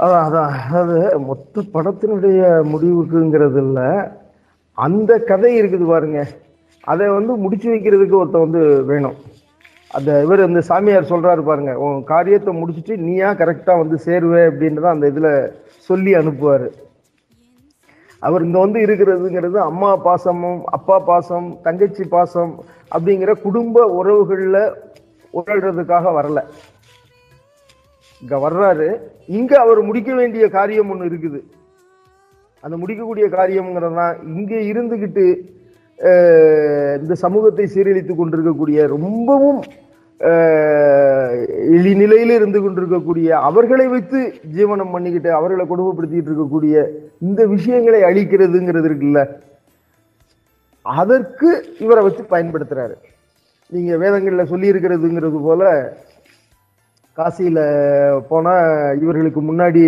அதான் அதான். அதாவது மொத்த படத்தினுடைய முடிவுக்குங்கிறது இல்லை அந்த கதை இருக்குது பாருங்க. அதை வந்து முடிச்சு வைக்கிறதுக்கு ஒருத்தன் வந்து வேணும். அந்த இவர் அந்த சாமியார் சொல்கிறாரு பாருங்க. உன் காரியத்தை முடிச்சுட்டு நீயா கரெக்டாக வந்து சேருவே அப்படின்றத அந்த இதில் சொல்லி அனுப்புவார். அவர் இங்கே வந்து இருக்கிறதுங்கிறது அம்மா பாசமும் அப்பா பாசம் தங்கச்சி பாசம் அப்படிங்கிற குடும்ப உறவுகளில் உழல்றதுக்காக வரல. இங்க வர்றாரு. இங்க அவர் முடிக்க வேண்டிய காரியம் ஒண்ணு இருக்குது. அந்த முடிக்கக்கூடிய காரியம்ங்கிறது தான் இங்க இருந்துகிட்டு இந்த சமூகத்தை சீரழித்து கொண்டிருக்கக்கூடிய ரொம்பவும் அஹ், இருந்து கொண்டிருக்கக்கூடிய அவர்களை வைத்து ஜீவனம் பண்ணிக்கிட்டு அவர்களை கொடுமைப்படுத்திட்டு இருக்கக்கூடிய இந்த விஷயங்களை அழிக்கிறதுங்கிறது இருக்குல்ல. அதற்கு இவரை வச்சு பயன்படுத்துறாரு. நீங்க வேதங்கள்ல சொல்லி இருக்கிறதுங்கிறது போல காசியில் போனால் இவர்களுக்கு முன்னாடி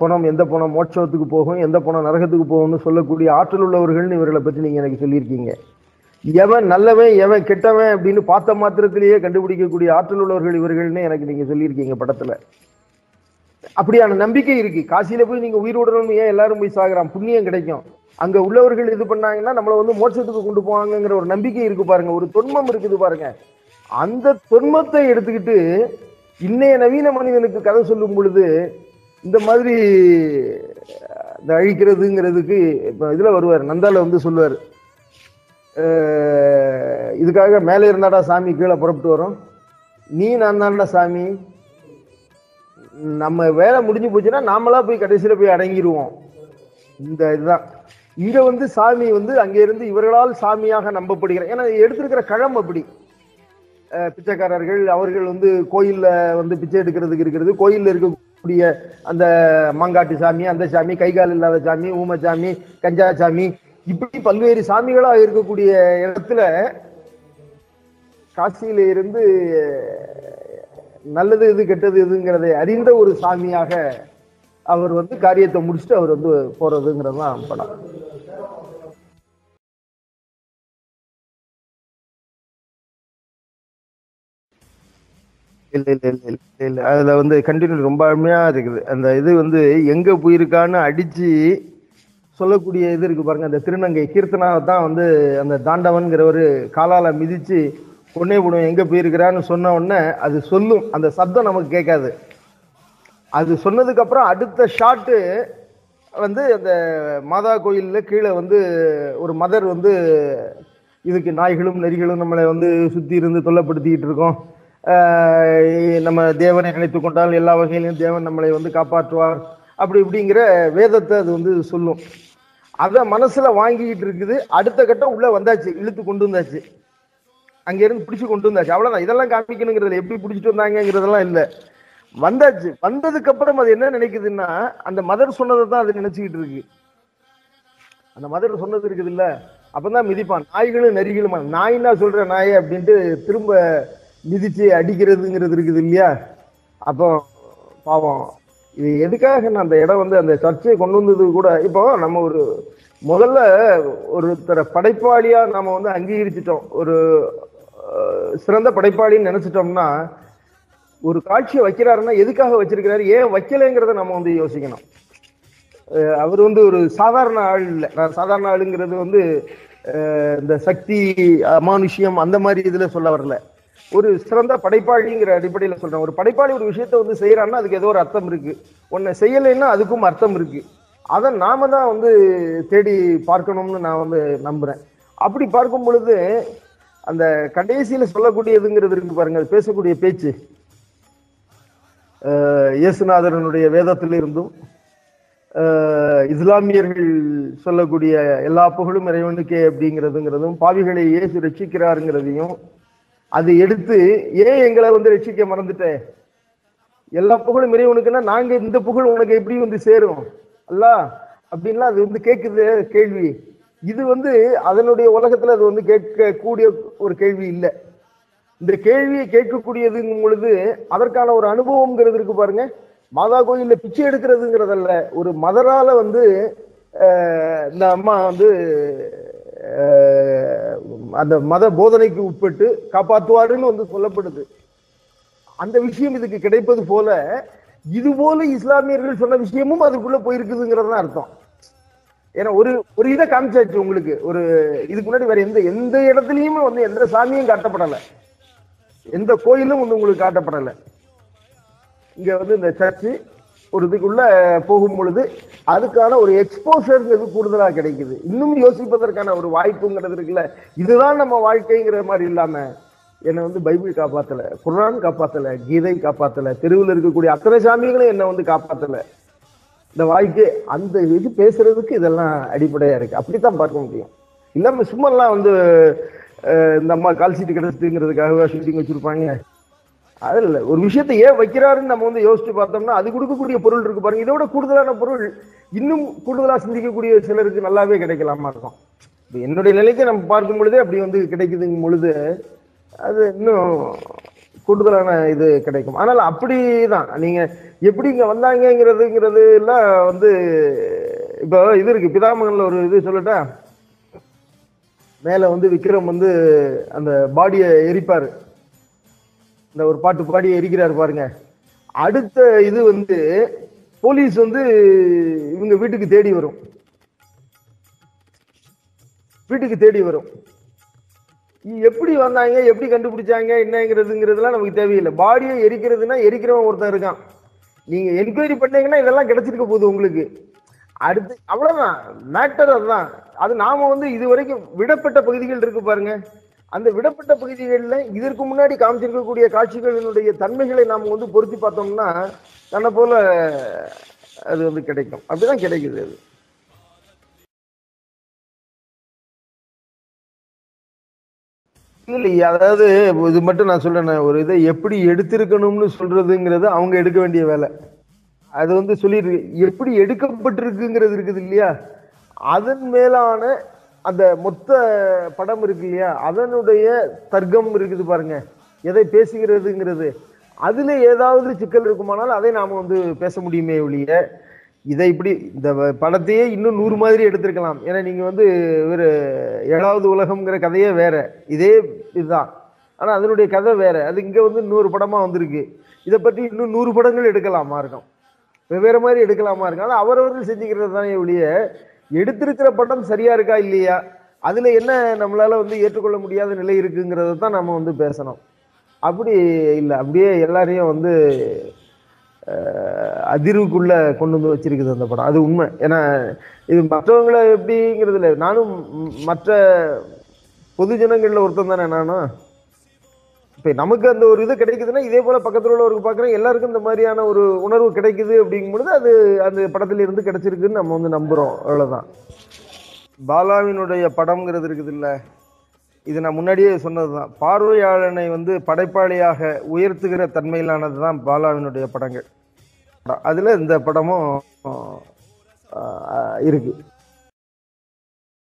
பணம் எந்த பணம் மோட்சத்துக்கு போகும் எந்த பணம் நரகத்துக்கு போகும்னு சொல்லக்கூடிய ஆற்றல் உள்ளவர்கள்னு இவர்களை பற்றி நீங்கள் எனக்கு சொல்லியிருக்கீங்க. எவன் நல்லவன் எவன் கெட்டவன் அப்படின்னு பார்த்த மாத்திரத்திலேயே கண்டுபிடிக்கக்கூடிய ஆற்றல் உள்ளவர்கள் இவர்கள்னு எனக்கு நீங்கள் சொல்லியிருக்கீங்க படத்தில். அப்படியான நம்பிக்கை இருக்கு. காசியில போய் நீங்க உயிரோடணும் ஏன் எல்லாரும் போய் சாகுறான்? புண்ணியம் கிடைக்கும். அங்க உள்ளவர்கள் இது பண்ணாங்கன்னா நம்மளை வந்து மோட்சத்துக்கு கொண்டு போவாங்கங்கிற ஒரு நம்பிக்கை இருக்கு பாருங்க. ஒரு தொன்மம் இருக்குது பாருங்க. அந்த தொன்மத்தை எடுத்துக்கிட்டு இன்னைய நவீன மனிதனுக்கு கதை சொல்லும் பொழுது இந்த மாதிரி இந்த அழிக்கிறதுங்கிறதுக்கு இப்போ இதில் வருவார் நந்தால வந்து சொல்லுவார். இதுக்காக மேலே இருந்தாடா சாமி கீழே புறப்பட்டு வரும். நீ நான் தான்டா சாமி. நம்ம வேலை முடிஞ்சு போச்சுன்னா நாமளா போய் கடைசியில் போய் அடங்கிடுவோம் இந்த இதுதான். இங்கே வந்து சாமி வந்து அங்கே இருந்து இவர்களால் சாமியாக நம்பப்படுகிறார். ஏன்னா எடுத்திருக்கிற களம் அப்படி. பிச்சைக்காரர்கள் அவர்கள் வந்து கோயில்ல வந்து பிச்சை எடுக்கிறதுக்கு இருக்கிறது. கோயில்ல இருக்கக்கூடிய அந்த மாங்காட்டு சாமி அந்த சாமி கை கால் இல்லாத சாமி ஊம சாமி கஞ்சா சாமி இப்படி பல்வேறு சாமிகளா இருக்கக்கூடிய இடத்துல காசியில இருந்து நல்லது எது கெட்டது எதுங்கிறதை அறிந்த ஒரு சாமியாக அவர் வந்து காரியத்தை முடிச்சுட்டு அவர் வந்து போறதுங்கிறது தான் படம். இல்ல இல்ல இல்ல இல்ல இல்ல. அதுல வந்து கண்டினியூ ரொம்ப அருமையா இருக்குது. அந்த இது வந்து எங்க போயிருக்கான்னு அடிச்சு சொல்லக்கூடிய இது இருக்கு பாருங்க. அந்த திருநங்கை கீர்த்தனாவை தான் வந்து அந்த தாண்டவன்கிற ஒரு காலால மிதிச்சு பொண்ணே போடுவோம் எங்க போயிருக்கிறான்னு சொன்ன உடனே அது சொல்லும். அந்த சப்தம் நமக்கு கேட்காது. அது சொன்னதுக்கு அப்புறம் அடுத்த ஷாட்டு வந்து அந்த மாதா கோயில்ல கீழே வந்து ஒரு மதர் வந்து இதுக்கு நாய்களும் நெறிகளும் நம்மளை வந்து சுத்தி இருந்து தொல்லைப்படுத்திக்கிட்டு இருக்கோம். நம்ம தேவனை நினைத்து கொண்டால் எல்லா வகையிலும் தேவன் நம்மளை வந்து காப்பாற்றுவார். அப்படி இப்படிங்கிற வேதத்தை அது வந்து சொல்லும். அதை மனசுல வாங்கிக்கிட்டு இருக்குது. அடுத்த கட்டம் உள்ள வந்தாச்சு. இழுத்து கொண்டு வந்தாச்சு. அங்கேருந்து பிடிச்சி பிடிச்சு கொண்டு வந்தாச்சு. அவ்வளவுதான். இதெல்லாம் காமிக்கணுங்கிறதுல எப்படி பிடிச்சிட்டு வந்தாங்கிறதெல்லாம் இல்லை. வந்தாச்சு. வந்ததுக்கு அப்புறம் அது என்ன நினைக்குதுன்னா அந்த மதர் சொன்னதை தான் அது நினைச்சுக்கிட்டு இருக்கு. அந்த மதர் சொன்னது இருக்குது இல்ல அப்பதான் மிதிப்பான். நாய்களும் நரிகளுமா. நாயின்னா சொல்ற நாயே அப்படின்ட்டு திரும்ப மிதிச்சு அடிக்கிறதுங்கிறது இருக்குது இல்லையா? அப்போ பாவம். இது எதுக்காக நான் அந்த இடம் வந்து அந்த சர்ச்சையை கொண்டு வந்தது கூட இப்போ நம்ம ஒரு முதல்ல ஒருத்தரை படைப்பாளியா நாம வந்து அங்கீகரிச்சிட்டோம். ஒரு சிறந்த படைப்பாளின்னு நினைச்சிட்டோம்னா ஒரு காட்சியை வைக்கிறாருன்னா எதுக்காக வச்சிருக்கிறாரு? ஏன் வைக்கலைங்கிறத நம்ம வந்து யோசிக்கணும். அவர் வந்து ஒரு சாதாரண ஆள் இல்லை. நான் சாதாரண ஆளுங்கிறது வந்து இந்த சக்தி அமானுஷ்யம் அந்த மாதிரி இதுல சொல்ல வரல. ஒரு சிறந்த படைப்பாளிங்கிற அடிப்படையில சொல்றேன். ஒரு படைப்பாளி ஒரு விஷயத்த வந்து செய்யறான்னா அதுக்கு ஏதோ ஒரு அர்த்தம் இருக்கு. ஒன்னு செய்யலைன்னா அதுக்கும் அர்த்தம் இருக்கு. அதை நாம தான் வந்து தேடி பார்க்கணும்னு நான் வந்து நம்புறேன். அப்படி பார்க்கும் பொழுது அந்த கடைசியில சொல்லக்கூடியதுங்கிறது இருக்கு பாருங்க. அது பேசக்கூடிய பேச்சு. இயேசுநாதரனுடைய வேதத்திலிருந்தும் இஸ்லாமியர்கள் சொல்லக்கூடிய எல்லா புகழும் இறைவனுக்கே அப்படிங்கிறதுங்கிறதும் பாவிகளை இயேசு ரட்சிக்கிறாருங்கிறதையும் அது எடுத்து ஏன் எங்களை வந்து ரட்சிக்க மறந்துட்ட? எல்லா புகழும் இறைவனுக்குன்னா நாங்க இந்த புகழ் உனக்கு எப்படி வந்து சேரும்? அல்ல அப்படின்லாம் அது வந்து கேட்குது கேள்வி. இது வந்து அதனுடைய உலகத்துல அது வந்து கேட்கக்கூடிய ஒரு கேள்வி இல்லை. இந்த கேள்வியை கேட்கக்கூடியதுங்கும் பொழுது அதற்கான ஒரு அனுபவம்ங்கிறது இருக்கு பாருங்க. மாதா கோயில்ல பிச்சை எடுக்கிறதுங்கிறதல்ல. ஒரு மதரால வந்து இந்த அம்மா வந்து அந்த மத போதனைக்கு உட்பட்டு காப்பாற்றுவார்கள் வந்து சொல்லப்படுது. அந்த விஷயம் இதுக்கு கிடைப்பது போல இது போல இஸ்லாமியர்கள் சொன்ன விஷயமும் அதுக்குள்ள போயிருக்குதுங்கிறது தான் அர்த்தம். ஏன்னா ஒரு ஒரு இதை காமிச்சாச்சு உங்களுக்கு. ஒரு இதுக்கு முன்னாடி வேற எந்த எந்த இடத்துலயுமே வந்து எந்த சாமியும் காட்டப்படலை. எந்த கோயிலும் வந்து உங்களுக்கு காட்டப்படலை. இங்க வந்து இந்த சர்ச்சு ஒரு இதுக்குள்ள போகும் பொழுது அதுக்கான ஒரு எக்ஸ்போஷர்ங்கிறது கூடுதலா கிடைக்குது. இன்னும் யோசிப்பதற்கான ஒரு வாய்ப்புங்கிறது இருக்குல்ல. இதுதான் நம்ம வாழ்க்கைங்கிற மாதிரி இல்லாம என்னை வந்து பைபிள் காப்பாத்தல குரான் காப்பாத்தல கீதை காப்பாத்தல தெருவில் இருக்கக்கூடிய அத்தனை சாமிகளும் என்னை வந்து காப்பாத்தல. இந்த வாழ்க்கை அந்த இது பேசுறதுக்கு இதெல்லாம் அடிப்படையா இருக்கு. அப்படித்தான் பார்க்க முடியும். இல்லாம சும்மாலாம் வந்து இந்த அம்மா கால் சீட்டு கிடைச்சிட்டுங்கிறதுக்காக ஷூட்டிங் வச்சிருப்பாங்க. அது இல்ல. ஒரு விஷயத்தை ஏன் வைக்கிறாருன்னு நம்ம வந்து யோசிச்சு பார்த்தோம்னா அது கொடுக்கக்கூடிய பொருள் இருக்கு பாருங்க. இதோட கூடுதலான பொருள் இன்னும் கூடுதலா சிந்திக்கக்கூடிய சிலருக்கு நல்லாவே கிடைக்கலாமா இருக்கும். என்னுடைய நிலைக்கு நம்ம பார்க்கும் பொழுதே அப்படி வந்து கிடைக்குதுங்கும் பொழுது அது இன்னும் கூடுதலான இது கிடைக்கும். ஆனால் அப்படிதான். நீங்க எப்படி இங்க வந்தாங்கங்கிறதுங்கிறது எல்லாம் வந்து இப்போ இது இருக்கு. பிதாமகன்ல ஒரு இது சொல்லட்டா? மேல வந்து விக்ரம் வந்து அந்த பாடியை எரிப்பாரு. இந்த ஒரு பாட்டு பாடி எரிக்கிறாரு பாருங்க. அடுத்த இது வந்து போலீஸ் வந்து இவங்க வீட்டுக்கு தேடி வரும். வீட்டுக்கு தேடி வரும். இ- எப்படி வந்தாங்க எப்படி கண்டுபிடிச்சாங்க என்னங்கிறதுங்கிறதுலாம் நமக்கு தேவையில்லை. பாடியை எரிக்கிறதுனா எரிக்கிறவன் ஒருத்தன் இருக்கான். நீங்க என்கொயரி பண்ணீங்கன்னா இதெல்லாம் கிடைச்சிருக்க போகுது உங்களுக்கு. அடுத்து அவ்வளவுதான். மேட்டர் அதுதான். அது நாம வந்து இது வரைக்கும் விடப்பட்ட பகுதிகள் இருக்கு பாருங்க. அந்த விடப்பட்ட பகுதிகளில் இதற்கு முன்னாடி காமிச்சிருக்கக்கூடிய காட்சிகளினுடைய தன்மைகளை நாம் வந்து பொருத்தி பார்த்தோம்னா தன்னை போல அது வந்து கிடைக்கும். அப்படிதான் கிடைக்குது அது. இல்லையா அதாவது இது மட்டும் நான் சொல்றேன் ஒரு இதை எப்படி எடுத்திருக்கணும்னு சொல்றதுங்கிறது அவங்க எடுக்க வேண்டிய வேலை. அது வந்து சொல்லிட்டு எப்படி எடுக்கப்பட்டிருக்குங்கிறது இருக்குது இல்லையா? அதன் மேலான அந்த மொத்த படம் இருக்கு இல்லையா? அதனுடைய தர்க்கம் இருக்குது பாருங்க. எதை பேசுகிறதுங்கிறது. அதில் ஏதாவது சிக்கல் இருக்குமானால் அதை நாம் வந்து பேச முடியுமே ஒழிய இதை இப்படி இந்த படத்தையே இன்னும் நூறு மாதிரி எடுத்திருக்கலாம். ஏன்னா நீங்கள் வந்து ஒரு ஏழாவது உலகம்ங்கிற கதையே வேற. இதே இதுதான். ஆனால் அதனுடைய கதை வேற. அது இங்கே வந்து நூறு படமாக வந்திருக்கு. இதை பற்றி இன்னும் நூறு படங்கள் எடுக்கலாமா இருக்கும் வெவ்வேறு மாதிரி எடுக்கலாமா? இருக்கும் ஆனால் அவரவர்கள் செஞ்சுக்கிறது தானே ஒழிய எடுத்திருக்கிற படம் சரியா இருக்கா இல்லையா? அதுல என்ன நம்மளால வந்து ஏற்றுக்கொள்ள முடியாத நிலை இருக்குங்கிறத தான் நம்ம வந்து பேசணும். அப்படி இல்லை அப்படியே எல்லாரையும் வந்து அதிர்வுக்குள்ளே அதிர்வுக்குள்ள கொண்டு வந்து வச்சிருக்குது அந்த படம். அது உண்மை. ஏன்னா இது மற்றவங்களை எப்படிங்கிறது இல்லை நானும் மற்ற பொது ஜனங்கள்ல ஒருத்தன் தானே நானும். இப்போ நமக்கு அந்த ஒரு இது கிடைக்குதுன்னா இதே போல பக்கத்தில் உள்ளவருக்கு பார்க்குறேன் எல்லாருக்கும் இந்த மாதிரியான ஒரு உணர்வு கிடைக்குது அப்படிங்கும் பொழுது அது அந்த படத்துல இருந்து கிடைச்சிருக்குன்னு நம்ம வந்து நம்புகிறோம் அவ்வளோதான் பாலாவினுடைய படம்ங்கிறது இருக்குது இல்லை இது நான் முன்னாடியே சொன்னது தான் பார்வையாளனை வந்து படைப்பாளியாக உயர்த்துகிற தன்மையிலானது தான் பாலாவினுடைய படங்கள். அதில் இந்த படமும் இருக்குது